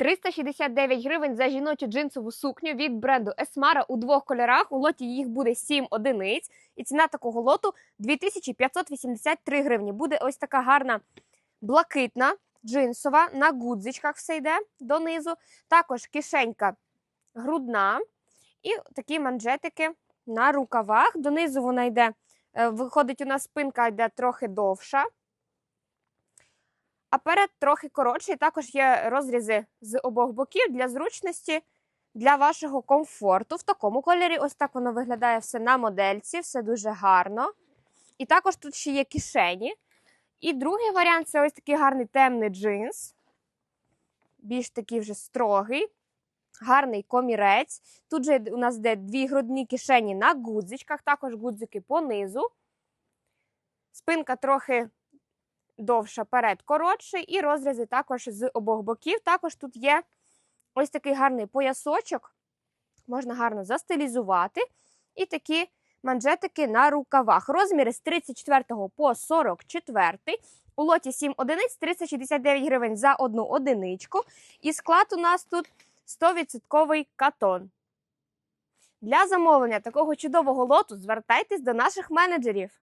369 гривень за жіночу джинсову сукню від бренду Esmara у двох кольорах. У лоті їх буде 7 одиниць. І ціна такого лоту 2583 гривні. Буде ось така гарна блакитна джинсова на гудзичках все йде донизу. Також кишенька грудна і такі манжетики на рукавах. Донизу вона йде, е, виходить, у нас спинка йде трохи довша. А перед трохи коротший. Також є розрізи з обох боків для зручності, для вашого комфорту. В такому кольорі ось так воно виглядає все на модельці, все дуже гарно. І також тут ще є кишені. І другий варіант це ось такий гарний темний джинс. Більш такий вже строгий. Гарний комірець. Тут же у нас йде дві грудні кишені на гудзичках, також гудзики понизу. Спинка трохи довша, перед коротший, і розрізи також з обох боків. Також тут є ось такий гарний поясочок, можна гарно застилізувати. І такі манжетики на рукавах. Розміри з 34 по 44. У лоті 7 одиниць, 369 гривень за одну одиничку. І склад у нас тут 100% катон. Для замовлення такого чудового лоту звертайтесь до наших менеджерів.